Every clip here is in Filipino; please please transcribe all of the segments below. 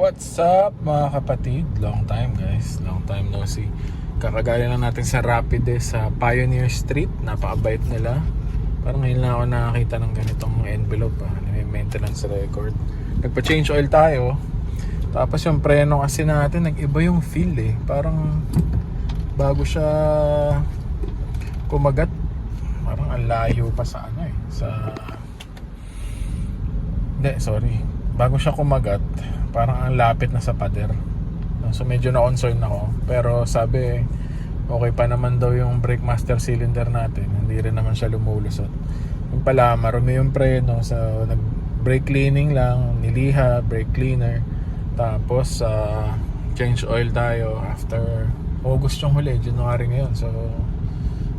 What's up mga kapatid? Long time guys, long time no see. Kakagaling lang natin sa Rapide sa Pioneer Street. Napakabait nila. Parang ngayon lang ako nakakita ng ganitong envelope ah. May maintenance record. Nagpa-change oil tayo. Tapos yung preno kasi natin, nag-iba yung feel eh. Parang bago siya kumagat, parang ang layo pa sa ano eh. Sa... Hindi, sorry. Bago siya kumagat, parang ang lapit na sa pader. So medyo na-concern ako. Pero sabi, okay pa naman daw yung brake master cylinder natin. Hindi rin naman siya lumulusot. Yung pala, marumi yung preno. So nag brake cleaning lang, niliha, brake cleaner. Tapos, ah, change oil tayo after August yung huli, January ngayon. So,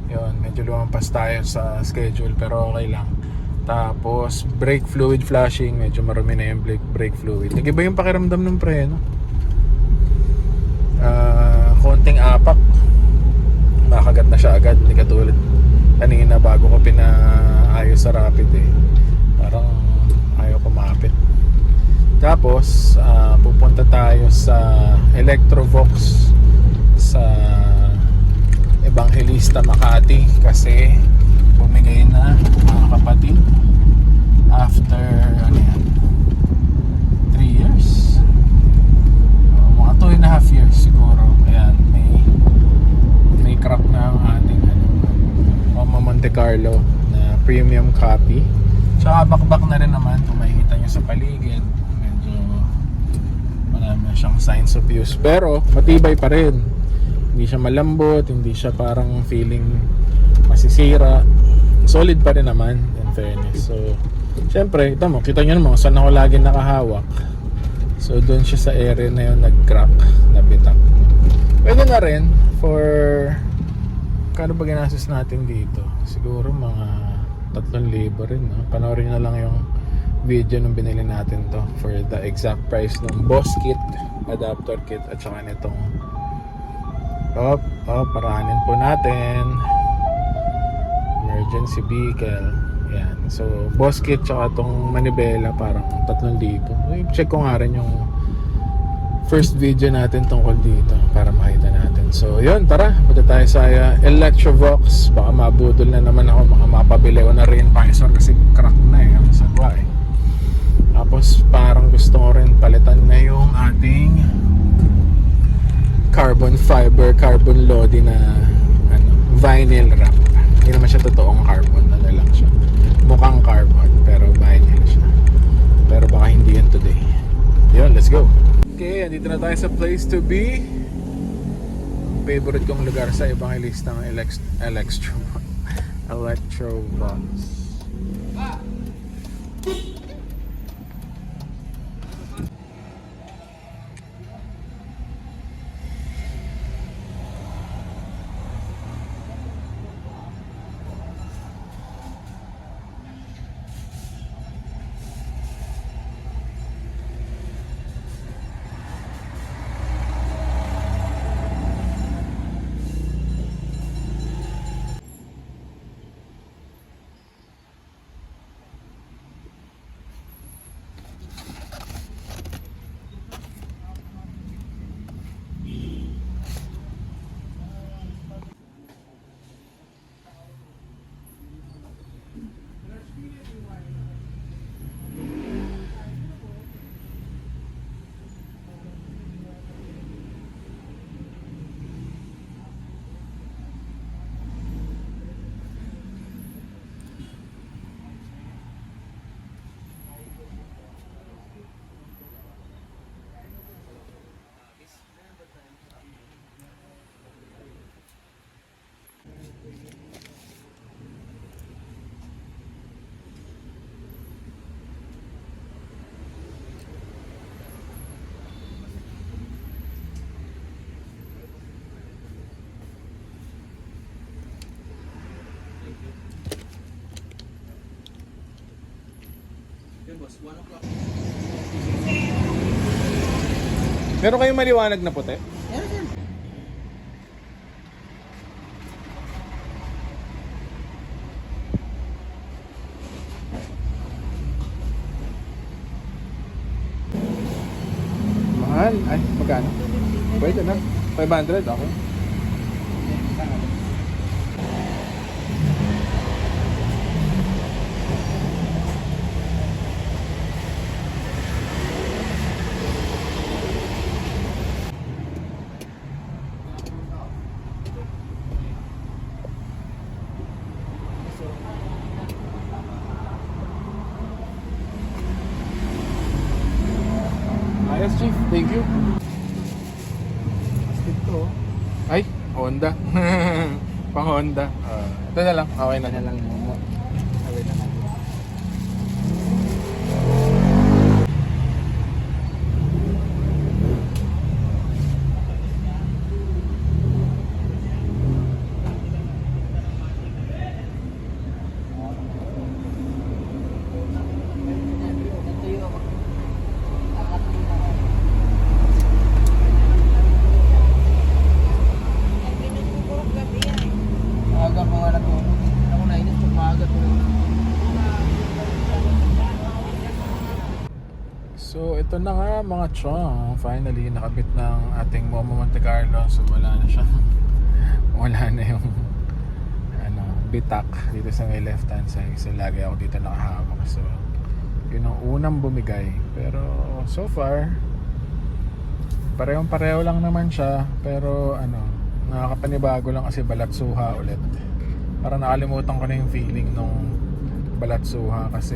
yun, medyo lumampas tayo sa schedule pero okay lang. Tapos, brake fluid flashing, medyo marumi na yung brake, brake fluid. Nag-iba yung pakiramdam ng preno. Ah, konting apak. Makagat na siya agad, hindi katulad kanina bago ko pinaayos sa rapid eh. Parang ayaw kumapit. Tapos, ah, pupunta tayo sa Electrovox sa Evangelista Makati kasi bumigay na mga kapatid after ano yan 3 years Uh, mga 2 and a half years siguro ayan may may crack na ang ating ano Mama Monte Carlo na premium copy tsaka bakbak na rin naman kung makikita nyo sa paligid medyo marami siyang signs of use. Pero matibay pa rin. Hindi siya malambot hindi siya parang feeling masisira. Solid pa rin naman in fairness. So syempre ito mo kita nyo naman saan ako lagi nakahawak. So doon siya sa area na yun nag crack nabitak. Pwede na rin for kano ba ginastos natin dito? Siguro mga 3,000 rin no? panoorin na lang yung video nung binili natin to for the exact price ng boss kit adapter kit at saka nitong Op, op, parahanin po natin. Emergency vehicle. Yan. So, boss kit tsaka tong manibela parang 3,000. I-check ko nga rin yung first video natin tungkol dito para makita natin. So, yun, tara. Punta tayo sa uh, Electrovox. Baka mabudol na naman ako. Baka mapabili ko na rin Pfizer kasi crack na eh. Ang sagwa eh. Tapos, parang gusto ko rin palitan na yung ating carbon fiber, carbon lodi na ano, vinyl wrap. Hindi naman siya totoong carbon, ano lang siya. Mukhang carbon, pero vinyl siya. Pero baka hindi yun today. Yun, let's go. Okay, andito na tayo sa place to be. Favorite kong lugar sa Evangelista ng Elex Electro Electro Box. Meron kayong maliwanag na puti? Mahal? Ay, magkano? Pwede na. 500 ako. Ayos, Honda. Pang Honda. Ah, ito na lang. Okay na. Ano lang mo. Away na natin. Maaga ko nga natulog. Ako nainis pag maaga tulog. So, ito na nga mga chong. Finally, nakabit ng ating Momo Monte Carlo. So, wala na siya. wala na yung ano, bitak dito sa may left hand side. Kasi lagi ako dito nakahawak. So, yun ang unang bumigay. Pero, so far, parehong pareho lang naman siya. Pero, ano, nakakapanibago lang kasi balatsuha ulit. Parang nakalimutan ko na yung feeling nung balatsuha kasi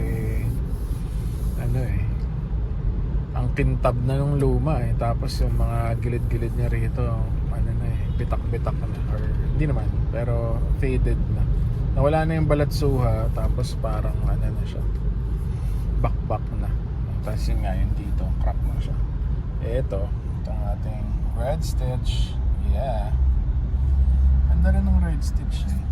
ano eh ang kintab na nung luma eh. Tapos yung mga gilid-gilid niya rito ano na eh bitak-bitak na. Or hindi naman pero faded na. Nawala na yung balatsuha tapos parang ano na siya. Bakbak na. Tapos yun nga yun dito crack na siya. Eh ito itong ating red stitch. Yeah. Ganda rin ng red stitch eh.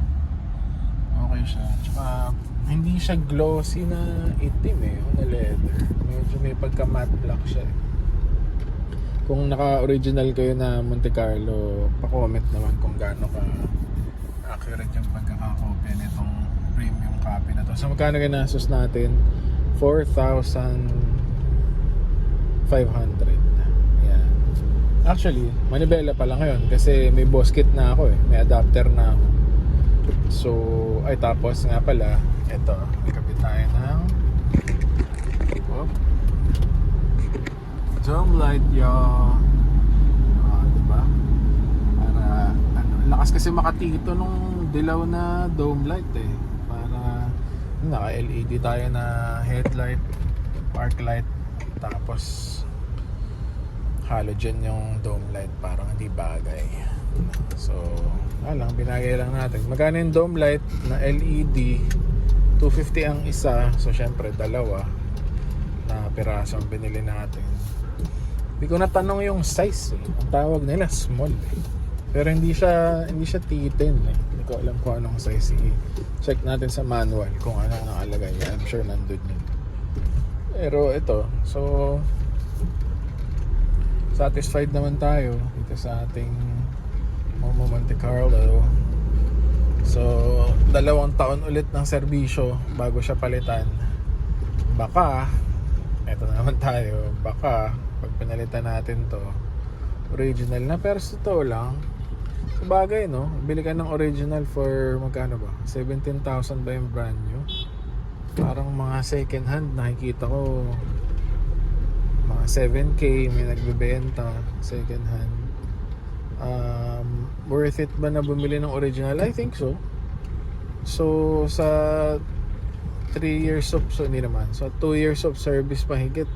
Okay siya. Tsaka hindi siya glossy na itim eh na leather. Medyo may pagka matte black siya eh. kung naka-original kayo na Monte Carlo pa-comment naman kung gaano ka accurate yung pagkakakopya nitong premium copy na to. So magkano ginastos natin? 4,500 yan actually manibela pa lang ngayon kasi may boss kit na ako eh. May adapter na ako So, ay tapos nga pala, ito, ikabit tayo ng Whoop. Dome light, yo. Ah, diba? Para, ano, lakas kasi makatito nung dilaw na dome light eh. Para, naka-LED tayo na headlight, park light, tapos halogen yung dome light parang hindi bagay so lang binagay lang natin magkano yung dome light na LED 250 ang isa so syempre dalawa na piraso ang binili natin hindi ko natanong yung size eh. ang tawag nila small eh. pero hindi siya hindi siya T10 eh. hindi ko alam kung anong size i check natin sa manual kung ano ang nakalagay I'm sure nandun yun pero ito so satisfied naman tayo dito sa ating Momo Monte Carlo. So dalawang taon ulit ng serbisyo bago siya palitan. Baka eto na naman tayo baka pag pinalitan natin to original na. Pero sa totoo lang sa bagay no? Bili ka ng original for magkano ba? 17,000 ba yung brand new? Parang mga second hand nakikita ko mga 7k may nagbebenta second hand. Um, worth it ba na bumili ng original? I think so. So sa 3 years of so hindi naman. So 2 years of service mahigit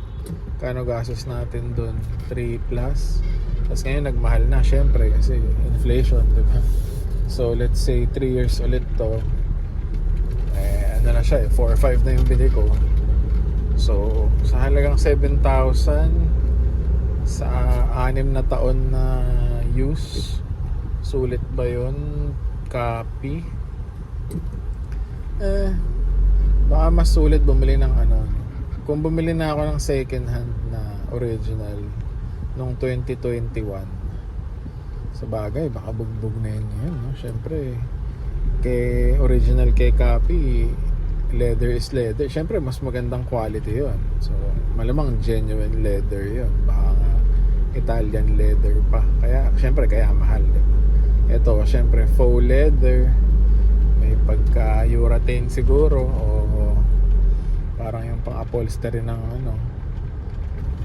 kano gastos natin dun? 3 plus? Tapos ngayon nagmahal na syempre kasi inflation diba so let's say 3 years ulit to. Eh ano na siya eh 4 or 5 na yung bili ko. So, sa halagang 7,000 sa anim na taon na use, sulit ba yun? Copy? Eh, baka mas sulit bumili ng ano. Kung bumili na ako ng second hand na original nung 2021, sa bagay, baka bugbog na yun yun, no? Siyempre, kay original kay copy, leather is leather. Siyempre, mas magandang quality yon So, malamang genuine leather yon Baka nga Italian leather pa. Kaya, syempre, kaya mahal. Diba? Ito, syempre, faux leather. May pagka-urethane siguro. O parang yung pang-upholstery ng ano,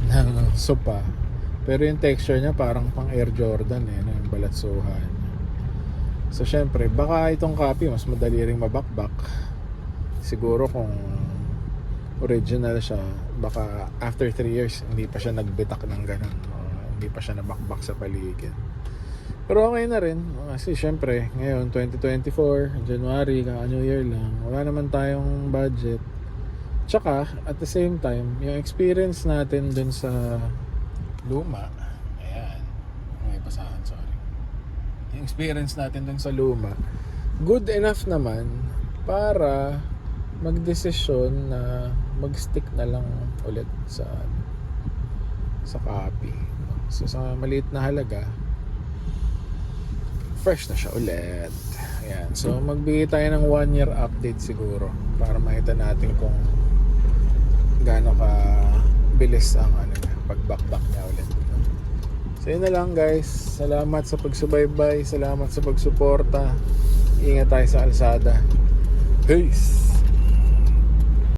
ng sopa. Pero yung texture niya parang pang Air Jordan eh, no? yung balatsuhan. So syempre, baka itong copy mas madali ring mabakbak. Siguro kung original siya, baka after 3 years hindi pa siya nagbitak ng ganun. O, hindi pa siya nabakbak sa paligid. Pero okay na rin. Kasi syempre, ngayon 2024, January, kaka New Year lang. Wala naman tayong budget. Tsaka, at the same time, yung experience natin dun sa luma, ayan, may basahan, sorry. Yung experience natin dun sa luma, good enough naman para magdesisyon na mag-stick na lang ulit sa sa copy. So sa maliit na halaga, fresh na siya ulit. Ayan. So magbigay tayo ng one year update siguro para makita natin kung gaano ka bilis ang ano niya, pagbakbak niya ulit. So yun na lang guys. Salamat sa pagsubaybay. Salamat sa pagsuporta. Ingat tayo sa alsada. Peace!